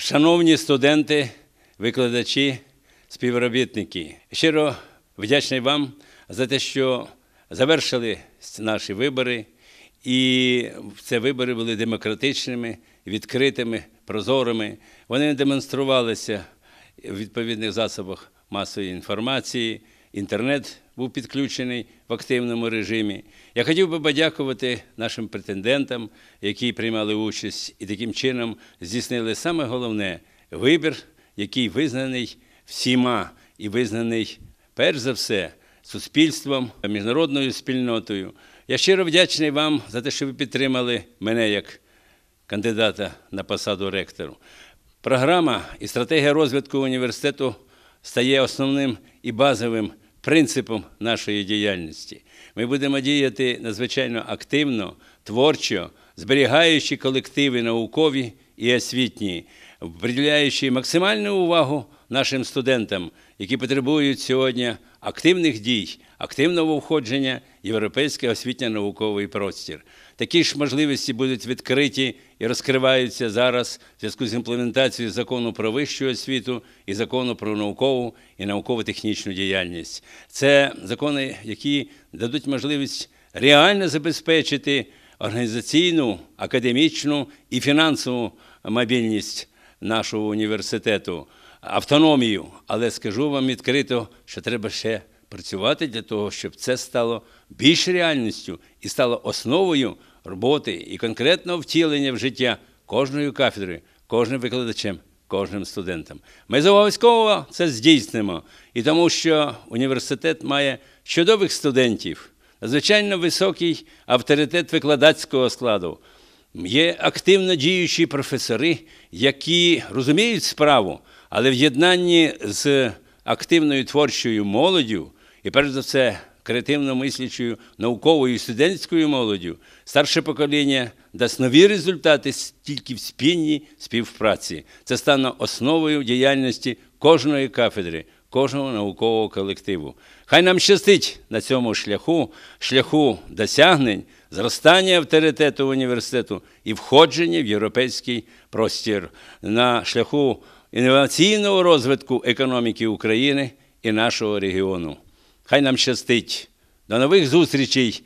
Шановні студенти, викладачі, співробітники, щиро вдячний вам за те, що завершили наші вибори, і ці вибори були демократичними, відкритими, прозорими. Вони демонструвалися в відповідних засобах масової інформації. Інтернет був підключений в активному режимі. Я хотів би подякувати нашим претендентам, які приймали участь і таким чином здійснили саме головне вибір, який визнаний всіма і визнаний перш за все суспільством, міжнародною спільнотою. Я щиро вдячний вам за те, що ви підтримали мене як кандидата на посаду ректору. Програма і стратегія розвитку університету стає основним і базовим принципом нашої діяльності. Ми будемо діяти надзвичайно активно, творчо, зберігаючи колективи наукові і освітні, приділяючи максимальну увагу нашим студентам, які потребують сьогодні активних дій, активного входження в європейський освітньо-науковий простір. Такі ж можливості будуть відкриті і розкриваються зараз в зв'язку з імплементацією закону про вищу освіту і закону про наукову і науково-технічну діяльність. Це закони, які дадуть можливість реально забезпечити організаційну, академічну і фінансову мобільність нашого університету, автономію. Але скажу вам відкрито, що треба ще працювати для того, щоб це стало більш реальністю і стало основою роботи і конкретного втілення в життя кожної кафедри, кожним викладачем, кожним студентом. Ми обов'язково це здійснимо, і тому що університет має чудових студентів, надзвичайно високий авторитет викладацького складу. Є активно діючі професори, які розуміють справу, але в єднанні з активною творчою молоддю, і перш за все креативно мислячою науковою і студентською молоддю, старше покоління дасть нові результати тільки в спільній співпраці. Це стане основою діяльності кожної кафедри, кожного наукового колективу. Хай нам щастить на цьому шляху, шляху досягнень, зростання авторитету університету і входження в європейський простір на шляху інноваційного розвитку економіки України і нашого регіону. Хай нам щастить. До нових зустрічей